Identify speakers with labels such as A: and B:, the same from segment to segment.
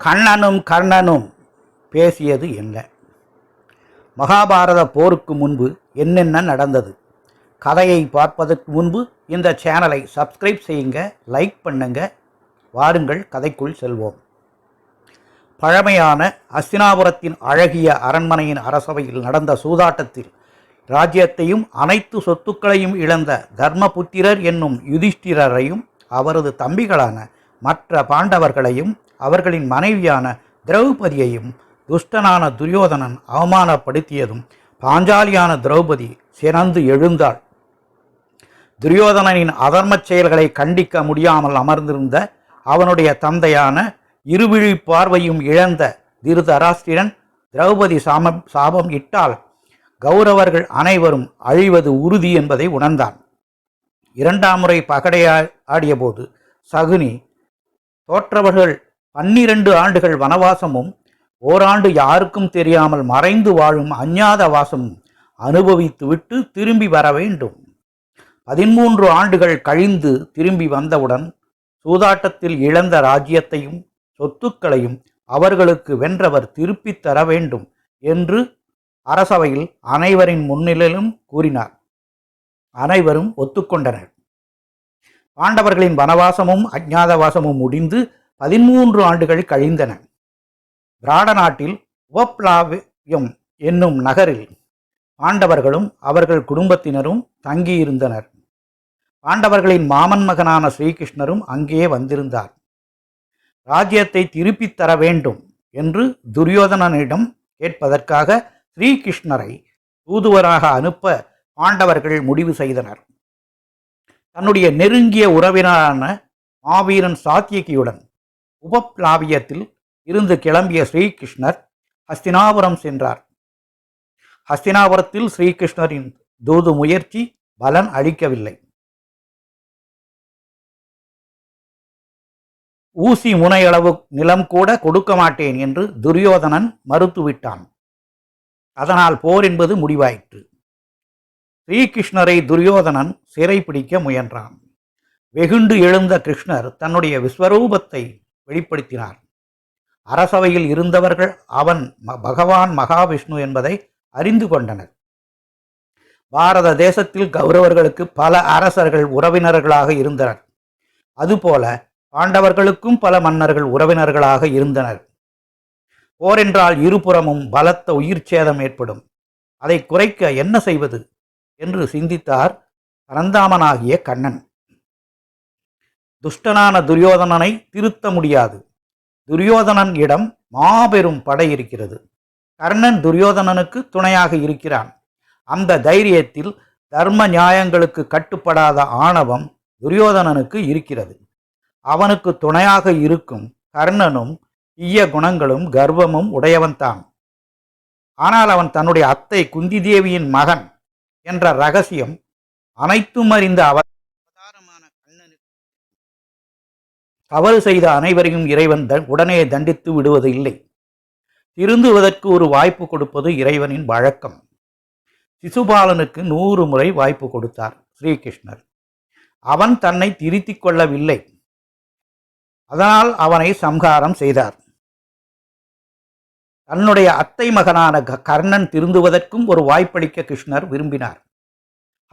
A: கண்ணனும் கர்ணனும் பேசியது என்ன? மகாபாரத போருக்கு முன்பு என்னென்ன நடந்தது? கதையை பார்ப்பதற்கு முன்பு இந்த சேனலை சப்ஸ்கிரைப் செய்யுங்க லைக் பண்ணுங்க. வாருங்கள் கதைக்குள் செல்வோம். பழமையான அஸ்தினாபுரத்தின் அழகிய அரண்மனையின் அரசவையில் நடந்த சூதாட்டத்தில் ராஜ்யத்தையும் அனைத்து சொத்துக்களையும் இழந்த தர்மபுத்திரர் என்னும் யுதிஷ்டிரரையும் அவரது தம்பிகளான மற்ற பாண்டவர்களையும் அவர்களின் மனைவியான திரௌபதியையும் துஷ்டனான துரியோதனன் அவமானப்படுத்தியதும் பாஞ்சாலியான திரௌபதி சிறந்து எழுந்தாள். துரியோதனனின் அதர்மச் செயல்களை கண்டிக்க முடியாமல் அமர்ந்திருந்த அவனுடைய தந்தையான இருவிழி பார்வையும் இழந்த திருதராஷ்டிரன் திரௌபதி சாமம் சாபம் இட்டால் கௌரவர்கள் அனைவரும் அழிவது உறுதி என்பதை உணர்ந்தான். இரண்டாம் முறை பகடையா ஆடியபோது சகுனி தோற்றவர்கள் பன்னிரண்டு ஆண்டுகள் வனவாசமும் ஓராண்டு யாருக்கும் தெரியாமல் மறைந்து வாழும் அஞ்ஞாத வாசம் அனுபவித்துவிட்டு திரும்பி வர வேண்டும். பதிமூன்று ஆண்டுகள் கழிந்து திரும்பி வந்தவுடன் சூதாட்டத்தில் இழந்த ராஜ்யத்தையும் சொத்துக்களையும் அவர்களுக்கு வென்றவர் திருப்பித் தர வேண்டும் என்று அரசவையில் அனைவரின் முன்னிலையிலும் கூறினார். அனைவரும் ஒத்துக்கொண்டனர். பாண்டவர்களின் வனவாசமும் அஜ்ஞாதவாசமும் முடிந்து பதிமூன்று ஆண்டுகள் கழிந்தன. பிராட நாட்டில் உபப்ளாவியம் என்னும் நகரில் பாண்டவர்களும் அவர்கள் குடும்பத்தினரும் தங்கியிருந்தனர். பாண்டவர்களின் மாமன் மகனான ஸ்ரீகிருஷ்ணரும் அங்கே வந்திருந்தார். ராஜ்யத்தை திருப்பித் தர வேண்டும் என்று துரியோதனனிடம் கேட்பதற்காக ஸ்ரீகிருஷ்ணரை தூதுவராக அனுப்ப பாண்டவர்கள் முடிவு செய்தனர். தன்னுடைய நெருங்கிய உறவினரான மாவீரன் சாத்தியகியுடன் உபப்ளாவியத்தில் இருந்து கிளம்பிய ஸ்ரீகிருஷ்ணர் ஹஸ்தினாபுரம் சென்றார். ஹஸ்தினாபுரத்தில் ஸ்ரீகிருஷ்ணரின் தூது முயற்சி பலன் அளிக்கவில்லை. ஊசி முனையளவு நிலம் கூட கொடுக்க மாட்டேன் என்று துரியோதனன் மறுத்துவிட்டான். அதனால் போர் என்பது முடிவாயிற்று. ஸ்ரீகிருஷ்ணரை துரியோதனன் சிறைப்பிடிக்க முயன்றான். வெகுண்டு எழுந்த கிருஷ்ணர் தன்னுடைய விஸ்வரூபத்தை வெளிப்படுத்தினார். அரசவையில் இருந்தவர்கள் அவன் ம- பகவான் மகாவிஷ்ணு என்பதை அறிந்து கொண்டனர். பாரத தேசத்தில் கௌரவர்களுக்கு பல அரசர்கள் உறவினர்களாக இருந்தனர். அதுபோல பாண்டவர்களுக்கும் பல மன்னர்கள் உறவினர்களாக இருந்தனர். போர் என்றால் இருபுறமும் பலத்த உயிர் சேதம் ஏற்படும். அதை குறைக்க என்ன செய்வது? என்று சிந்தித்தார் பரந்தாமனாகிய கண்ணன். துஷ்டனான துரியோதனனை திருத்த முடியாது. துரியோதனன் இடம் மாபெரும் படை இருக்கிறது. கர்ணன் துரியோதனனுக்கு துணையாக இருக்கிறான். அந்த தைரியத்தில் தர்ம நியாயங்களுக்கு கட்டுப்படாத ஆணவம் துரியோதனனுக்கு இருக்கிறது. அவனுக்கு துணையாக இருக்கும் கர்ணனும் ஈய குணங்களும் கர்வமும் உடையவன்தான் ஆனால் அவன் தன்னுடைய அத்தை குந்தி தேவியின் மகன் என்ற ரகசியம் அனைத்தும் அறிந்த அவர் அவதாரமான கண்ணனுக்கு தவறு செய்த அனைவரையும் இறைவன் த- உடனே தண்டித்து விடுவது இல்லை. திருந்துவதற்கு ஒரு வாய்ப்பு கொடுப்பது இறைவனின் வழக்கம். சிசுபாலனுக்கு நூறு முறை வாய்ப்பு கொடுத்தார் ஸ்ரீகிருஷ்ணர். அவன் தன்னை திருத்திக் கொள்ளவில்லை. அதனால் அவனை சம்ஹாரம் செய்தார். தன்னுடைய அத்தை மகனான க- கர்ணன் திருந்துவதற்கும் ஒரு வாய்ப்பளிக்க கிருஷ்ணர் விரும்பினார்.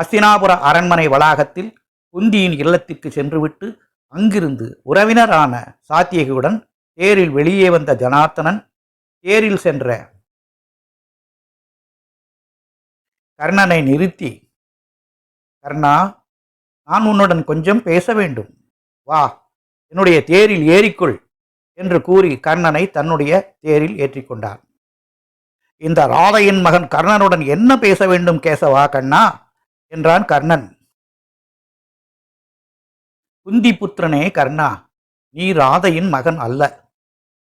A: ஹஸ்தினாபுர அரண்மனை வளாகத்தில் குந்தியின் இல்லத்திற்கு சென்றுவிட்டு அங்கிருந்து உறவினரான சாத்தியகியுடன் தேரில் வெளியே வந்த ஜனார்த்தனன் தேரில் சென்ற கர்ணனை நிறுத்தி கர்ணா நான் உன்னுடன் கொஞ்சம் பேச வேண்டும். வா என்னுடைய தேரில் ஏறிக்கொள் என்று கூறி கர்ணனை தன்னுடைய தேரில் ஏற்றிக்கொண்டார் இந்த ராதையின் மகன் கர்ணனுடன் என்ன பேச வேண்டும் கேசவா கண்ணா? என்றான் கர்ணன். குந்தி புத்திரனே கர்ணா நீ ராதையின் மகன் அல்ல.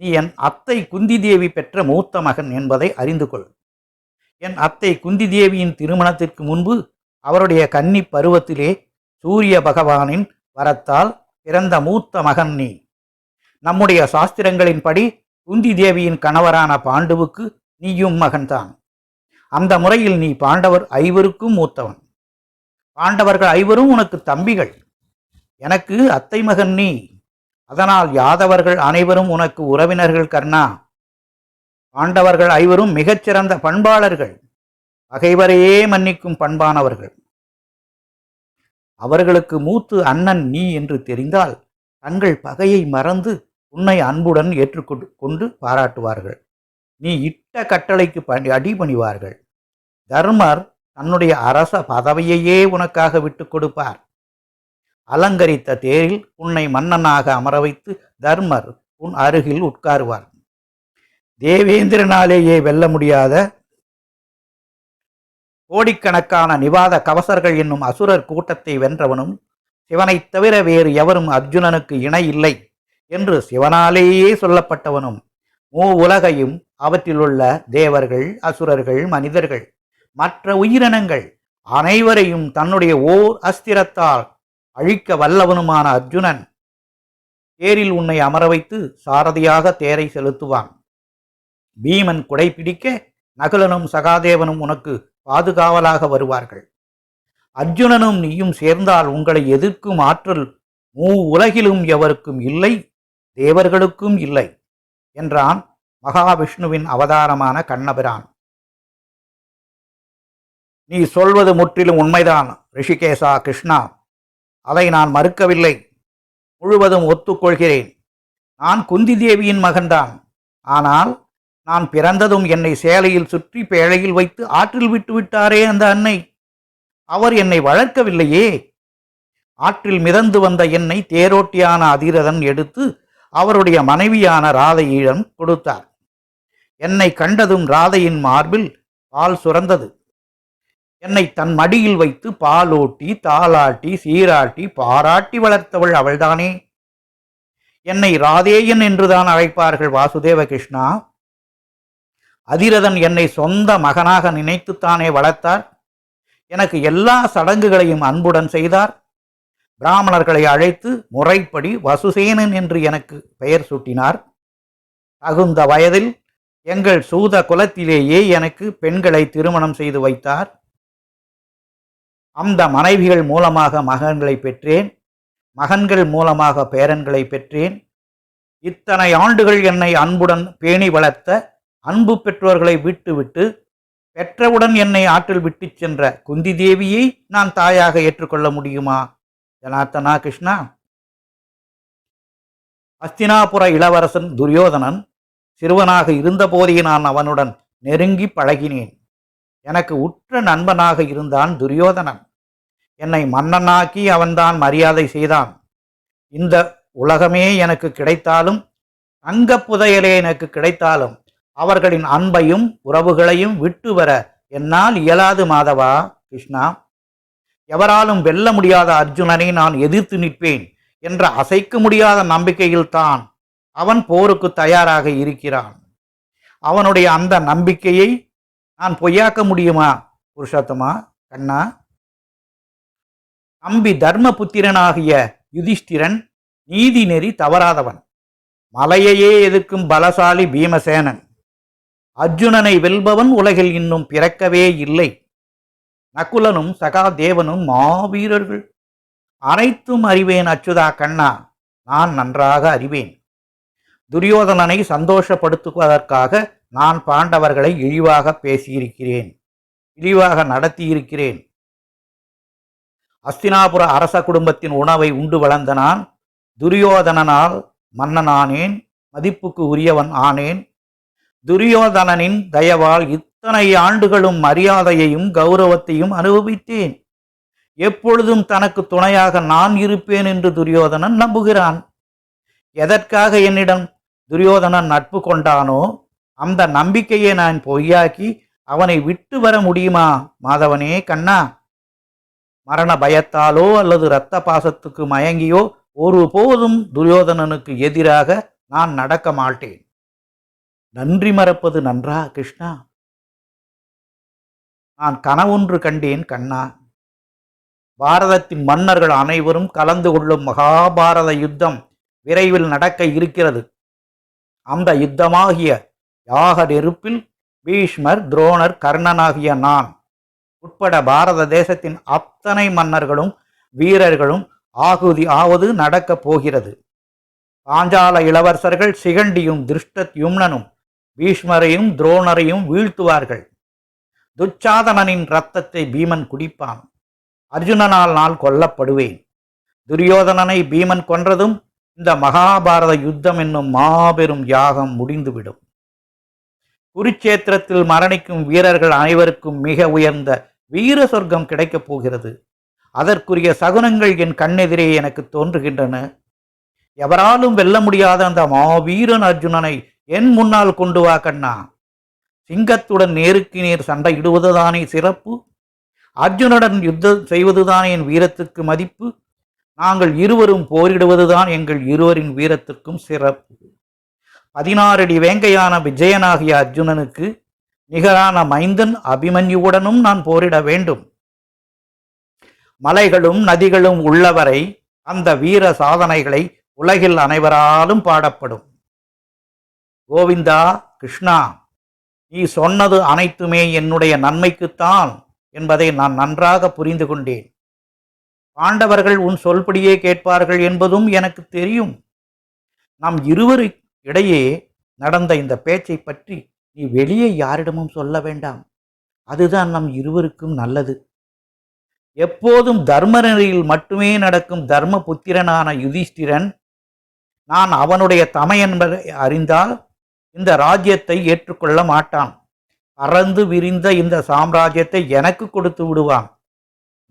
A: நீ என் அத்தை குந்தி தேவி பெற்ற மூத்த மகன் என்பதை அறிந்து கொள் என் அத்தை குந்தி தேவியின் திருமணத்திற்கு முன்பு அவருடைய கன்னி பருவத்திலே சூரிய பகவானின் வரத்தால் பிறந்த மூத்த மகன் நீ. நம்முடைய சாஸ்திரங்களின்படி குந்தி தேவியின் கணவரான பாண்டுவுக்கு நீயும் மகன்தான். அந்த முறையில் நீ பாண்டவர் ஐவருக்கும் மூத்தவன். பாண்டவர்கள் ஐவரும் உனக்கு தம்பிகள். எனக்கு அத்தை மகன் நீ. அதனால் யாதவர்கள் அனைவரும் உனக்கு உறவினர்கள் கர்ணா. பாண்டவர்கள் ஐவரும் மிகச்சிறந்த பண்பாளர்கள். பகைவரையே மன்னிக்கும் பண்பானவர்கள். அவர்களுக்கு மூத்து அண்ணன் நீ என்று தெரிந்தால் தங்கள் பகையை மறந்து உன்னை அன்புடன் ஏற்றுக்கொண்டு கொண்டு பாராட்டுவார்கள். நீ இட்ட கட்டளைக்கு பணி அடிபணிவார்கள். தர்மர் தன்னுடைய அரச பதவியையே உனக்காக விட்டு கொடுப்பார். அலங்கரித்த தேரில் உன்னை மன்னனாக அமர வைத்து தர்மர் உன் அருகில் உட்காருவார். தேவேந்திரனாலேயே வெல்ல முடியாத கோடிக்கணக்கான நிவாத கவசர்கள் என்னும் அசுரர் கூட்டத்தை வென்றவனும் சிவனைத் தவிர வேறு எவரும் அர்ஜுனனுக்கு இணை இல்லை என்று சிவனாலேயே சொல்லப்பட்டவனும் மூ உலகையும் அவற்றிலுள்ள தேவர்கள் அசுரர்கள் மனிதர்கள் மற்ற உயிரினங்கள் அனைவரையும் தன்னுடைய ஓர் அஸ்திரத்தால் அழிக்க வல்லவனுமான அர்ஜுனன் தேரில் உன்னை அமர வைத்து சாரதியாக தேரை செலுத்துவான். பீமன் குடைப்பிடிக்க நகுலனும் சகாதேவனும் உனக்கு பாதுகாவலாக வருவார்கள். அர்ஜுனனும் நீயும் சேர்ந்தால் உங்களை எதிர்க்கும் ஆற்றல் மூ உலகிலும் எவருக்கும் இல்லை தேவர்களுக்கும் இல்லை என்றான் மகாவிஷ்ணுவின் அவதாரமான கண்ணபிரான். நீ சொல்வது முற்றிலும் உண்மைதான் ரிஷிகேசா கிருஷ்ணா. அதை நான் மறுக்கவில்லை. முழுவதும் ஒத்துக்கொள்கிறேன். நான் குந்தி தேவியின் மகன்தான். ஆனால் நான் பிறந்ததும் என்னை சேலையில் சுற்றி பேழையில் வைத்து ஆற்றில் விட்டு விட்டாரே அந்த அன்னை. அவர் என்னை வளர்க்கவில்லையே. ஆற்றில் மிதந்து வந்த என்னை தேரோட்டியான அதிரதன் எடுத்து அவருடைய மனைவியான ராதையிடம் கொடுத்தார். என்னை கண்டதும் ராதையின் மார்பில் பால் சுரந்தது. என்னை தன் மடியில் வைத்து பாலூட்டி தாளாட்டி சீராட்டி பாராட்டி வளர்த்தவள் அவள்தானே? என்னை ராதேயன் என்றுதான் அழைப்பார்கள் வாசுதேவ கிருஷ்ணா அதிரதன் என்னை சொந்த மகனாக நினைத்துத்தானே வளர்த்தார்? எனக்கு எல்லா சடங்குகளையும் அன்புடன் செய்தார். பிராமணர்களை அழைத்து முறைப்படி வசுசேனன் என்று எனக்கு பெயர் சூட்டினார். தகுந்த வயதில் எங்கள் சூத குலத்திலேயே எனக்கு பெண்களை திருமணம் செய்து வைத்தார். அந்த மனைவிகள் மூலமாக மகன்களை பெற்றேன். மகன்கள் மூலமாக பேரன்களை பெற்றேன். இத்தனை ஆண்டுகள் என்னை அன்புடன் பேணி வளர்த்த அன்பு பெற்றோர்களை விட்டுவிட்டு பெற்றவுடன் என்னை ஆற்றில் விட்டுச் சென்ற குந்தி தேவியை நான் தாயாக ஏற்றுக்கொள்ள முடியுமா? ஜனார்த்தனா கிருஷ்ணா. அஸ்தினாபுர இளவரசன் துரியோதனன் சிறுவனாக இருந்தபோதே நான் அவனுடன் நெருங்கி பழகினேன். எனக்கு உற்ற நண்பனாக இருந்தான் துரியோதனன். என்னை மன்னனாக்கி அவன்தான் மரியாதை செய்தான். இந்த உலகமே எனக்கு கிடைத்தாலும் தங்க புதையலே எனக்கு கிடைத்தாலும் அவர்களின் அன்பையும் உறவுகளையும் விட்டு வர என்னால் இயலாது மாதவா கிருஷ்ணா. எவராலும் வெல்ல முடியாத அர்ஜுனனை நான் எதிர்த்து நிற்பேன் என்ற அசைக்க முடியாத நம்பிக்கையில்தான் அவன் போருக்கு தயாராக இருக்கிறான். அவனுடைய அந்த நம்பிக்கையை நான் பொய்யாக்க முடியுமா புருஷோத்தமா கண்ணா? தம்பி தர்மபுத்திரனாகிய யுதிஷ்டிரன் நீதி நெறி தவறாதவன். மலையையே எதிர்க்கும் பலசாலி பீமசேனன். அர்ஜுனனை வெல்பவன் உலகில் இன்னும் பிறக்கவே இல்லை. நகுலனும் சகாதேவனும் மாவீரர்கள். அனைத்தும் அறிவேன் அச்சுதா கண்ணா நான் நன்றாக அறிவேன். துரியோதனனை சந்தோஷப்படுத்துவதற்காக நான் பாண்டவர்களை இழிவாக பேசியிருக்கிறேன். இழிவாக நடத்தியிருக்கிறேன். அஸ்தினாபுர அரச குடும்பத்தின் உணவை உண்டு வளர்ந்த நான் துரியோதனனால் மன்னனானேன் மதிப்புக்கு உரியவன் ஆனேன். துரியோதனனின் தயவால் இத்தனை ஆண்டுகளும் மரியாதையையும் கௌரவத்தையும் அனுபவித்தேன். எப்பொழுதும் தனக்கு துணையாக நான் இருப்பேன் என்று துரியோதனன் நம்புகிறான். எதற்காக என்னிடம் துரியோதனன் நட்பு கொண்டானோ அந்த நம்பிக்கையை நான் பொய்யாக்கி அவனை விட்டு வர முடியுமா மாதவனே கண்ணா? மரண பயத்தாலோ அல்லது இரத்த பாசத்துக்கு மயங்கியோ ஒருபோதும் துரியோதனனுக்கு எதிராக நான் நடக்க மாட்டேன். நன்றி மறப்பது நன்றா கிருஷ்ணா? நான் கனவொன்று கண்டேன் கண்ணா. பாரதத்தின் மன்னர்கள் அனைவரும் கலந்து கொள்ளும் மகாபாரத யுத்தம் விரைவில் நடக்க இருக்கிறது. அந்த யுத்தமாகிய யாக நெருப்பில் பீஷ்மர் துரோணர் கர்ணனாகிய நான் உட்பட பாரத தேசத்தின் அத்தனை மன்னர்களும் வீரர்களும் ஆகுதி ஆவது நடக்கப் போகிறது. பாஞ்சால இளவரசர்கள் சிகண்டியும் திருஷ்டத்யும்னனும் பீஷ்மரையும் துரோணரையும் வீழ்த்துவார்கள். துச்சாதனனின் இரத்தத்தை பீமன் குடிப்பான். அர்ஜுனனால் நான் கொல்லப்படுவேன். துரியோதனனை பீமன் கொன்றதும் இந்த மகாபாரத யுத்தம் என்னும் மாபெரும் யாகம் முடிந்துவிடும். குருச்சேத்திரத்தில் மரணிக்கும் வீரர்கள் அனைவருக்கும் மிக உயர்ந்த வீர சொர்க்கம் கிடைக்கப் போகிறது. அதற்குரிய சகுனங்கள் என் கண்ணெதிரே எனக்கு தோன்றுகின்றன. எவராலும் வெல்ல முடியாத அந்த மாவீரன் அர்ஜுனனை என் முன்னால் கொண்டு வா கண்ணா. சிங்கத்துடன் நேருக்கு நேர் சண்டையிடுவதுதானே சிறப்பு? அர்ஜுனுடன் யுத்தம் செய்வதுதான் என் வீரத்துக்கு மதிப்பு? நாங்கள் இருவரும் போரிடுவதுதான் எங்கள் இருவரின் வீரத்திற்கும் சிறப்பு. பதினாறடி வேங்கையான விஜயனாகிய அர்ஜுனனுக்கு நிகரான மைந்தன் அபிமன்யுவுடனும் நான் போரிட வேண்டும். மலைகளும் நதிகளும் உள்ளவரை அந்த வீர சாதனைகளை உலகில் அனைவராலும் பாடப்படும். கோவிந்தா கிருஷ்ணா நீ சொன்னது அனைத்துமே என்னுடைய நன்மைக்குத்தான் என்பதை நான் நன்றாக புரிந்து கொண்டேன். பாண்டவர்கள் உன் சொல்படியே கேட்பார்கள் என்பதும் எனக்கு தெரியும். நம் இருவரு இடையே நடந்த இந்த பேச்சை பற்றி நீ வெளியே யாரிடமும் சொல்ல வேண்டாம். அதுதான் நம் இருவருக்கும் நல்லது. எப்போதும் தர்ம நெறியில் மட்டுமே நடக்கும் தர்ம புத்திரனான யுதிஷ்டிரன் நான் அவனுடைய தமை என்பதை அறிந்தால் இந்த ராஜ்யத்தை ஏற்றுக்கொள்ள மாட்டான். பறந்து விரிந்த இந்த சாம்ராஜ்யத்தை எனக்கு கொடுத்து விடுவான்.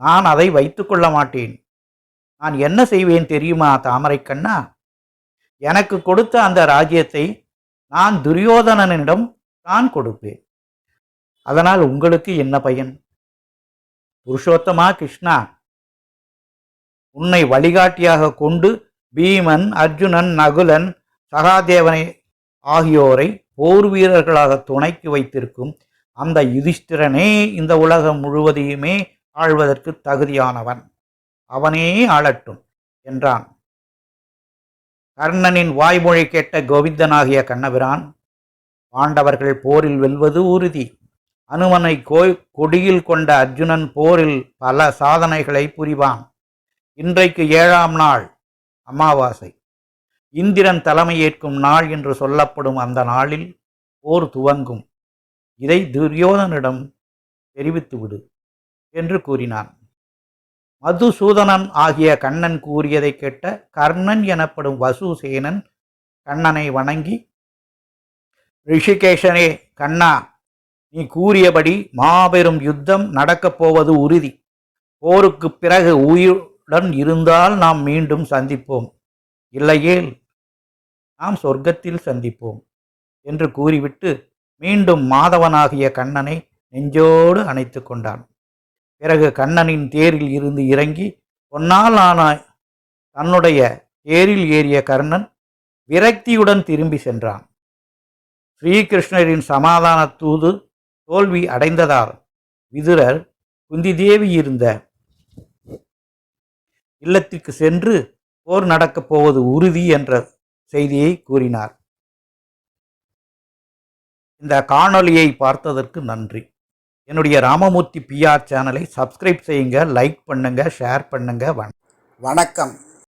A: நான் அதை வைத்துக்கொள்ள மாட்டேன். நான் என்ன செய்வேன் தெரியுமா தாமரைக்கண்ணா? எனக்கு கொடுத்த அந்த ராஜ்யத்தை நான் துரியோதனனிடம் தான் கொடுப்பேன். அதனால் உங்களுக்கு என்ன பயன்? புருஷோத்தமா கிருஷ்ணா உன்னை வழிகாட்டியாக கொண்டு பீமன் அர்ஜுனன் நகுலன் சகாதேவனை ஆகியோரை போர் வீரர்களாக துணைக்கு வைத்திருக்கும் அந்த யுதிஷ்டிரனே இந்த உலகம் முழுவதையுமே ஆழ்வதற்கு தகுதியானவன். அவனே ஆளட்டும் என்றான். கர்ணனின் வாய்மொழி கேட்ட கோவிந்தனாகிய கண்ணபிரான் பாண்டவர்கள் போரில் வெல்வது உறுதி. அனுமனை கோய் கொடியில் கொண்ட அர்ஜுனன் போரில் பல சாதனைகளை புரிவான். இன்றைக்கு ஏழாம் நாள் அமாவாசை. இந்திரன் தலைமையேற்கும் நாள் என்று சொல்லப்படும் அந்த நாளில் போர் துவங்கும். இதை துரியோதனிடம் தெரிவித்துவிடு என்று கூறினான். மதுசூதனன் ஆகிய கண்ணன் கூறியதை கேட்ட கர்ணன் எனப்படும் வசுசேனன் கண்ணனை வணங்கி ரிஷிகேஷனே கண்ணா நீ கூறியபடி மாபெரும் யுத்தம் நடக்கப் போவது உறுதி. போருக்கு பிறகு உயிருடன் இருந்தால் நாம் மீண்டும் சந்திப்போம். இல்லையேல் நாம் சொர்க்கத்தில் சந்திப்போம் என்று கூறிவிட்டு மீண்டும் மாதவனாகிய கண்ணனை நெஞ்சோடு அணைத்து கொண்டான். பிறகு கண்ணனின் தேரில் இருந்து இறங்கி பொன்னால் ஆனாய் தன்னுடைய தேரில் ஏறிய கர்ணன் விரக்தியுடன் திரும்பி சென்றான். ஸ்ரீகிருஷ்ணரின் சமாதான தூது தோல்வி அடைந்ததால் விதுரர் குந்தி தேவி இருந்த இல்லத்திற்கு சென்று போர் நடக்கப் போவது உறுதி என்ற செய்தியை கூறினார். இந்த காணொளியை பார்த்ததற்கு நன்றி. என்னுடைய ராமமூர்த்தி பிஆர் சேனலை சப்ஸ்கிரைப் செய்யுங்க லைக் பண்ணுங்க ஷேர் பண்ணுங்க. வணக்கம்.
B: வணக்கம்.